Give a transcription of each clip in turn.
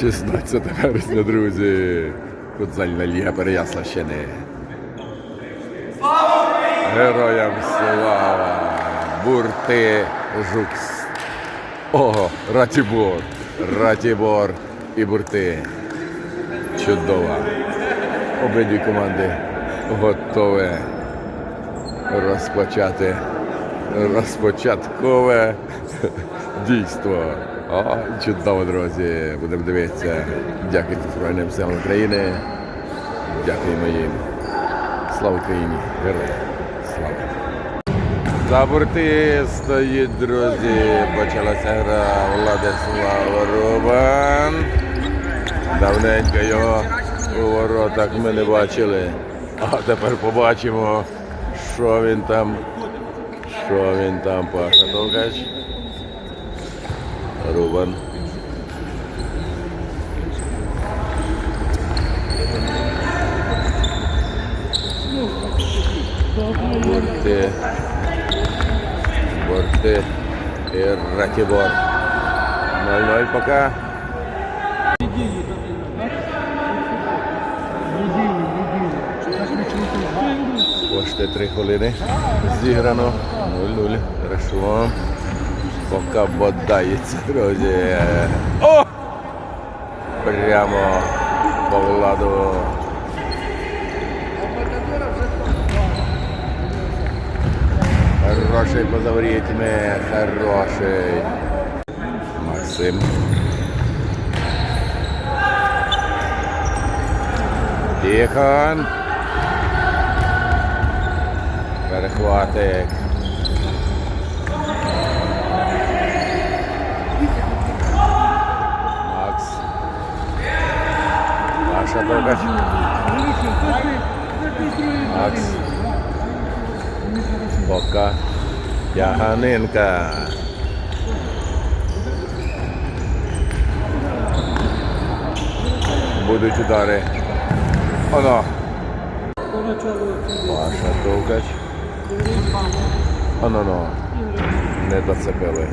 16 вересня, друзі. Футзальна ліга Переяславщини. Героям слава! Бурти Жукс. Ого, Ратібор. Ратібор і бурти. Чудово. Обидві команди готові розпочати розпочаткове дійство. Чудово, друзі. Будемо дивитися. Дякую Збройним силам України. Дякуємо їм. Слава Україні! Героям! Слава! За стоїть, друзі. Почалася гра Владислав Рубан. Давненько його у воротах ми не бачили. А тепер побачимо, що він там. Що він там, Паша Толкач. Рубан. Борти. Борти. І Ратібор. 0-0 пока. Кошти 3 хвилини. Зіграно. 0-0. Хорошо. Поки бодається, друзі. О! Прямо по владу. Хороший поза ворітьми. Хороший. Максим. Тихон. Перехватик. Макс. Маша Довгач. Макс. Бока. Яганинка. Будуть удари. Оно. Маша Довгач. Оно-но. Не доцепили.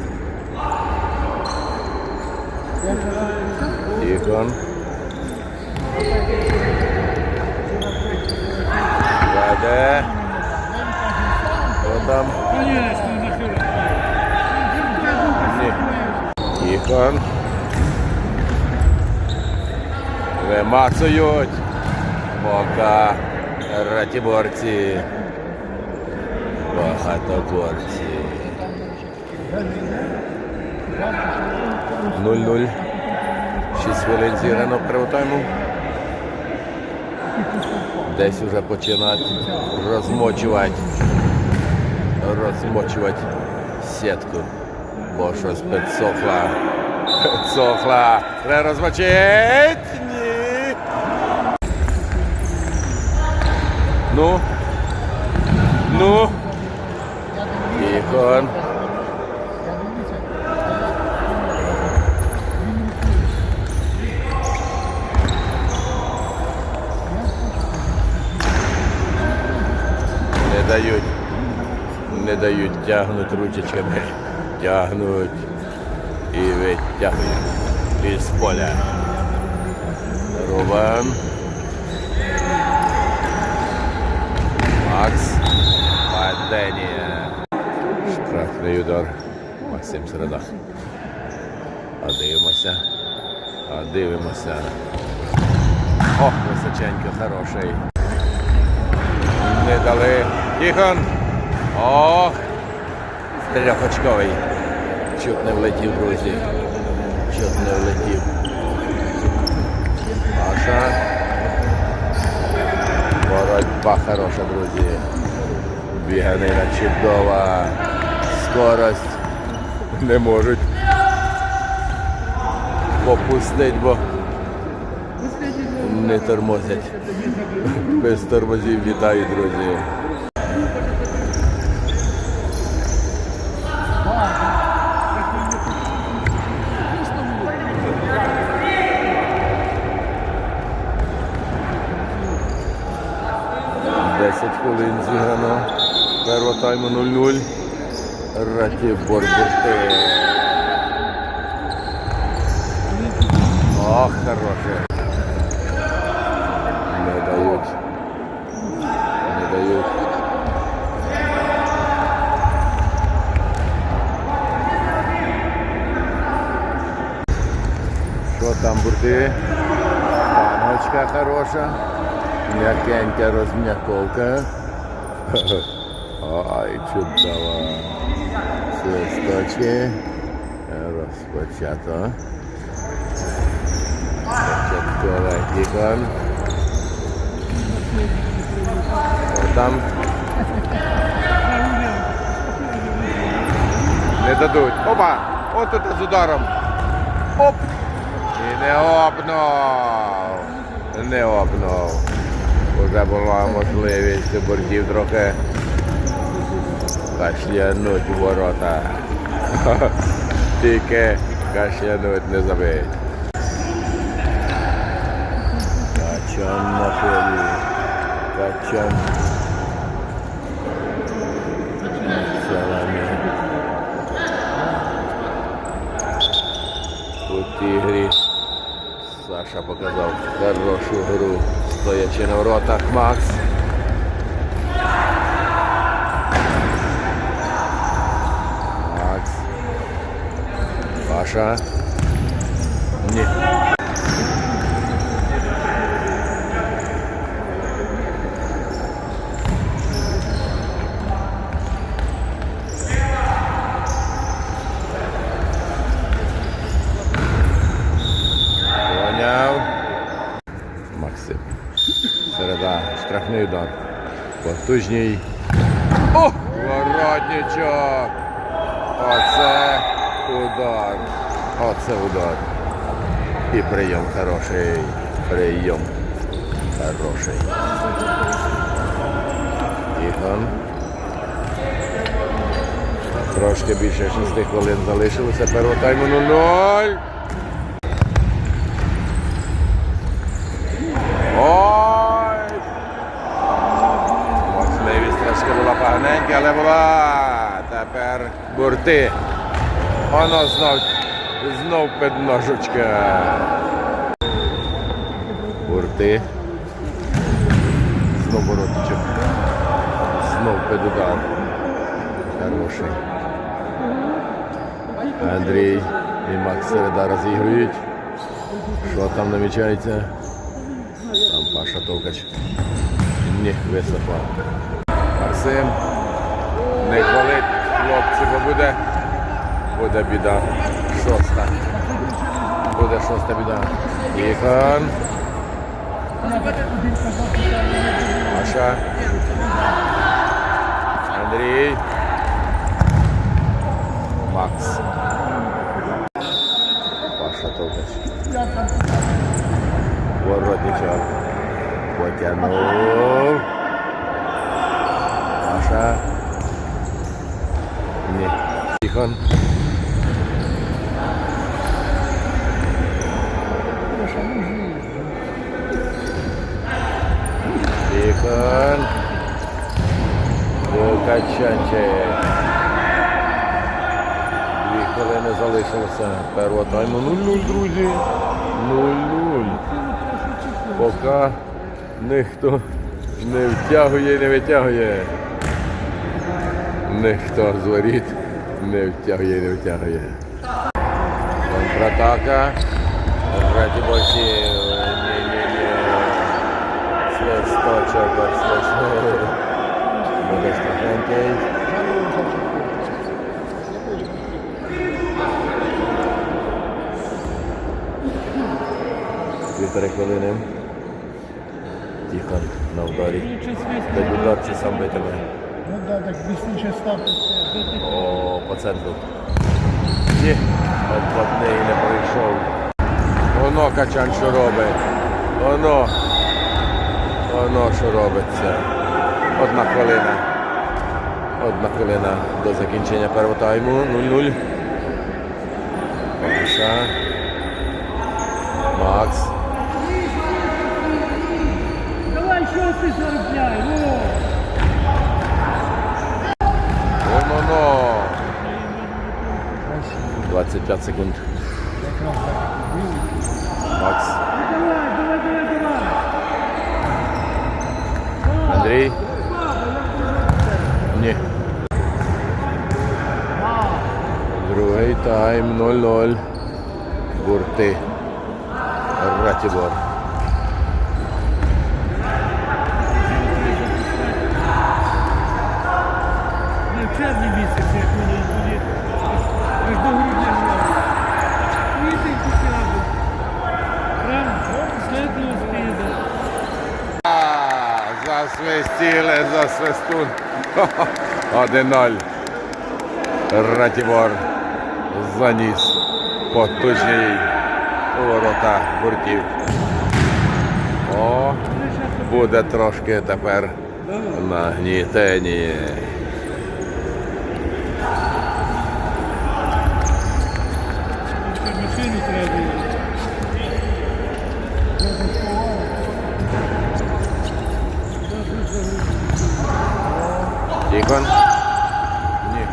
Тихон. Веде. Хто там? Ні. Тихон. Вимацують. Пока ратіборці. Багатоборці. 0-0. 6 хвилин зіграно первотайму. Десь вже починають розмочувати. Розмочувати сітку. Бо щось підсохла. Підсохла. Треба розмочити. Ні. Ну. Ну. Тихон. Дають. Не дають тягнуть ручечками. Тягнуть і витягують із поля. Рубан. Макс. Падение. Штрафний удар. Максим Середа. А дивимося. А дивимося. Ох, височенько, хороший. Не дали. Тихон. Ох. Трьохочковий. Чуть не влетів, друзі. Чуть не влетів. Паша. Боротьба хороша, друзі. Біганина чудова. Скорость. Не можуть попустить, бо не тормозять. Без тормозів вітаю, друзі. Десять хвилин зіграно. Перва тайму 0-0. Ратібор Бурти. Ох, хороше. Що там бурти? Паночка хороша. М'якенька розм'яковка. Ой, чудово. Свисточки. Розпочато. Початковий кікон. О, Там не дадуть. Опа! От тут з ударом. Оп! Не опнув. Не опнув. Уже була можливість бордів трохи кашлянуть ворота. Тільки кашлянуть не забить. Качан на полі. Качан. Саша показав хорошу гру, стоячи на воротах Макс. Макс. Паша. Ні. Поняв. Максим. Середа. Штрафний удар. Потужній. О! Воротничок. Оце удар. Оце удар. І прийом хороший. Прийом. Хороший. Тихон. Трошки більше 6 хвилин залишилося. Першого тайму 0-0. Ой! Можливість трошки була поганенька, але була. Тепер бурти. Воно знов, знов підножечка. Бурти. Знов воротичок. Знов під. Хороший. Андрій і Макс Середа розігрують. Що там намічається? Там Паша Товкач. Ні, високо. Максим. Не хвалить хлопці, бо буде. Буде біда. Шоста. Буде шоста біда. Тихон. Паша. Андрій. Макс. Паша Товкач. Воротничок. Потягнув. Маша. Ні. Тихон. Тихон. Лукачанчик. Дві хвилини залишилося. Першого тайму 0-0, друзі. 0-0. Поки ніхто не втягує і не витягує. Ніхто з воріт не втягує не втягує. Контратака. Боксі. Ні-ні-ні. Свисточок, свисточок. Буде страхенький. Півтори хвилини. Тихон на ударі. Удар чи сам битиме. Ну да, так быстрее ставку. О, по центру. Ні, одплатний не прийшов. Воно качан що робить. Воно. Воно що робиться. Одна хвилина. Одна хвилина до закінчення першого тайму. 0-0. Макс. 25 секунд. Макс. Андрій. Ні. Другий тайм 0-0. Бурти. Ратібор. Засвистіли, засвистун. 1-0. Ратібор заніс потужний у ворота гуртів. О, буде трошки тепер нагнітені. Ні.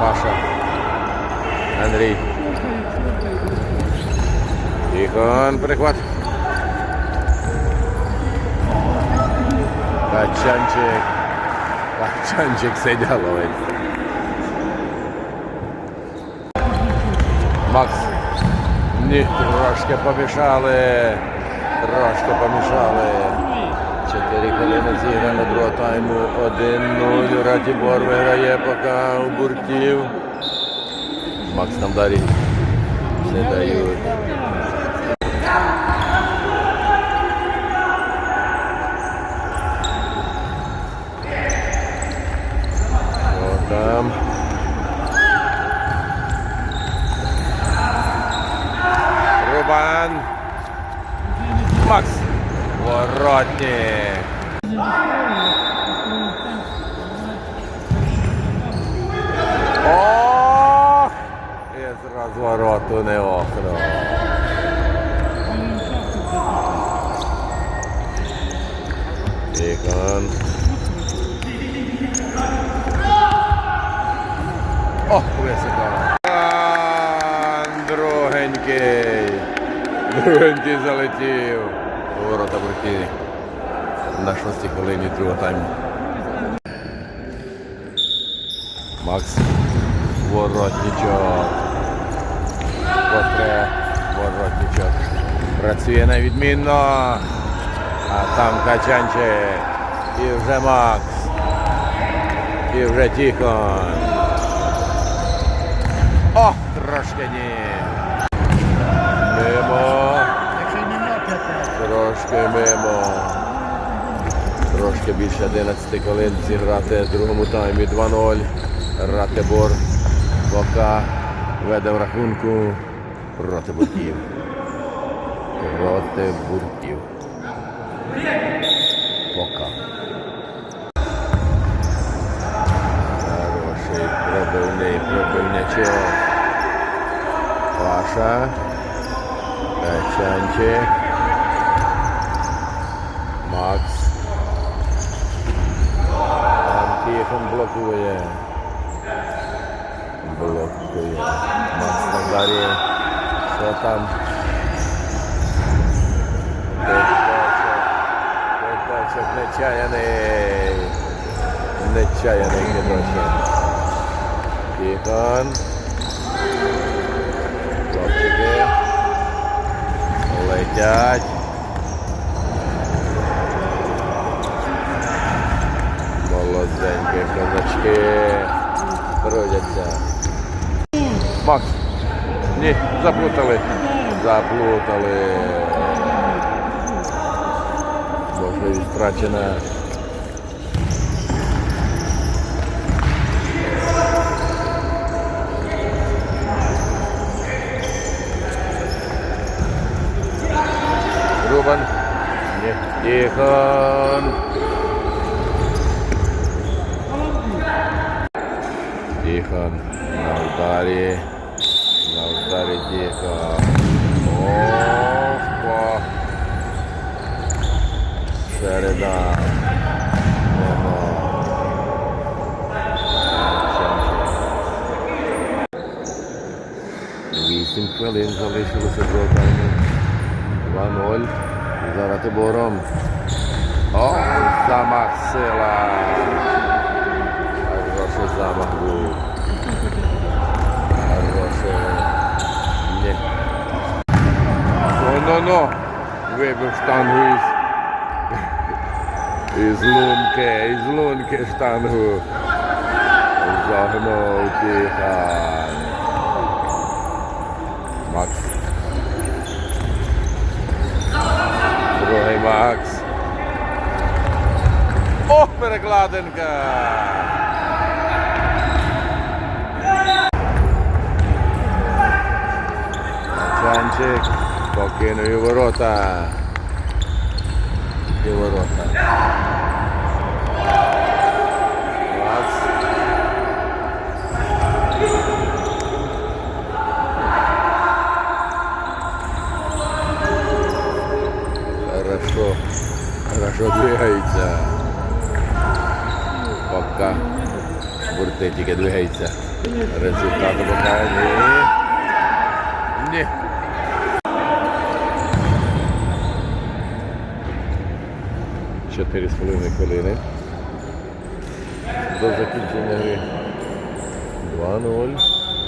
Паша. Андрій. Тихон, перехват. Качанчик. Качанчик сидя. Макс. Ні, трошки помішали. Трошки помішали. Чотири хвилини зіграно другого тайму. 1-0. Ратібор виграє поки у буртів. Макс нам далі не дають. Тикон. О, високо. Другенький. Другенький залетів. Ворота бурки. На шостій хвилині другого тайму. Макс. Воротничок. Котре воротничок. Працює на відмінно. А там Качанчик. І вже Макс. І вже Тихон. О, трошки ні. Мимо. Трошки мимо. Трошки більше 11 хвилин зіграти в другому таймі 2-0. Ратебор Бока веде в рахунку проти бурків. Проти бурків. Бока. Хороший пробивний пробивнячок. Паша. Качанчик. Макс. Там Тихон блокує. Блокує. Макс на дарі. Що там? Кидочок. Нечаяний. Нечаяний кидочок. Тихон. Хлопчики. Летять. Молоденькі козачки. Трудяться. Макс. Ні, заплутали. Заплутали. Можливість втрачена. Рубан. Ні. Тихон. Тихон. На ударі. На ударі Тихон. Ох, Середа. 8 хвилин залишилося до тайму. 2-0. За Ратибором. О, замах сила. Хороший замах був. Хороший. Ні. Ну-ну-ну. Вибив штангу із. Із лунки, із лунки штангу. Загнув Тихон. Макс. Другий Макс. О, перекладинка. Чанчик. Спокійно і ворота. І ворота. Макс. Хорошо. Хорошо двигається. Пока. Бурти тільки двигається. Результат 4,5 хвилини. До закінчення гри 2-0.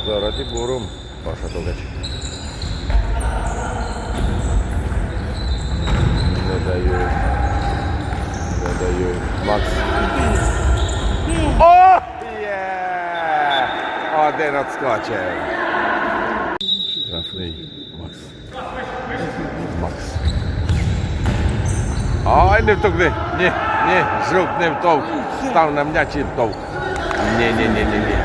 За Ратібором Паша Толгач. Не дають. Не дають. Макс. О! Є! Один отскочив. Штрафний Макс. Макс. Ай, не втогни. Ні, ні, з рук не втовк. Став на м'яч і втовк. Ні, ні, ні, ні, ні.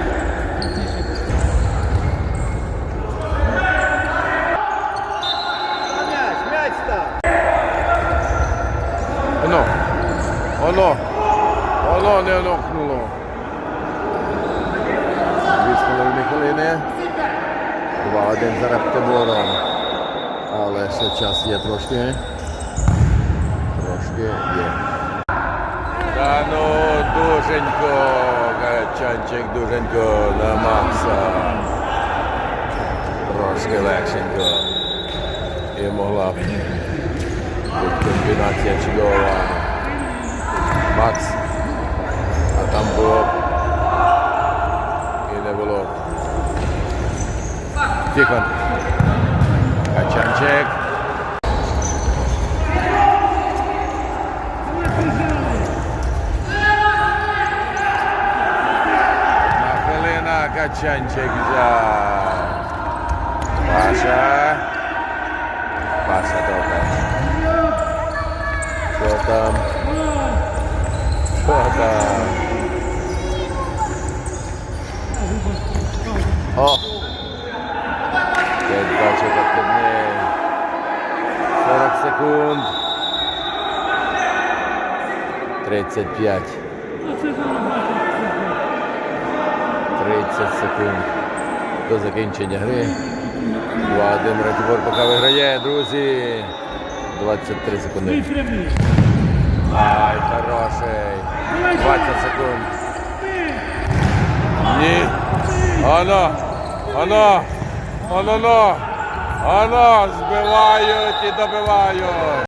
Оно. Оно. Оно не нокнуло. Дві з половиною хвилини. 2-1 за Рептибором. Але ще час є трошки. Трошки є. Та ну, дуженько, Гачанчик, дуженько на Макса. Трошки легшенько. І могла б бути комбінація чудова. Макс. А там було. б І не було. б. Тихон. Качанчик. Одна хвилина Качанчик взяв. Паша. Паша добре. Що там? Що там? О! Я бачу, як тобі 40 секунд. 35. Оце зараз 30 секунд до закінчення гри. 2-1 Ратибор поки виграє, друзі. 23 секунди. Ай, хороший. 20 секунд. Ні. Оно. Оно. Оно. Оно. Збивають і добивають.